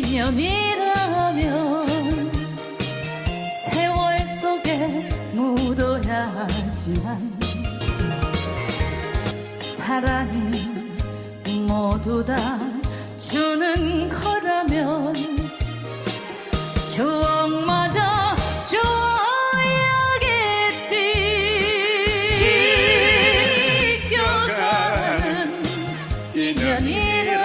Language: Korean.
1년이라면 세월 속에 묻어야 하지만 사랑이 모두 다 주는 거라면 추억마저 줘야겠지. 기억하는 인연이라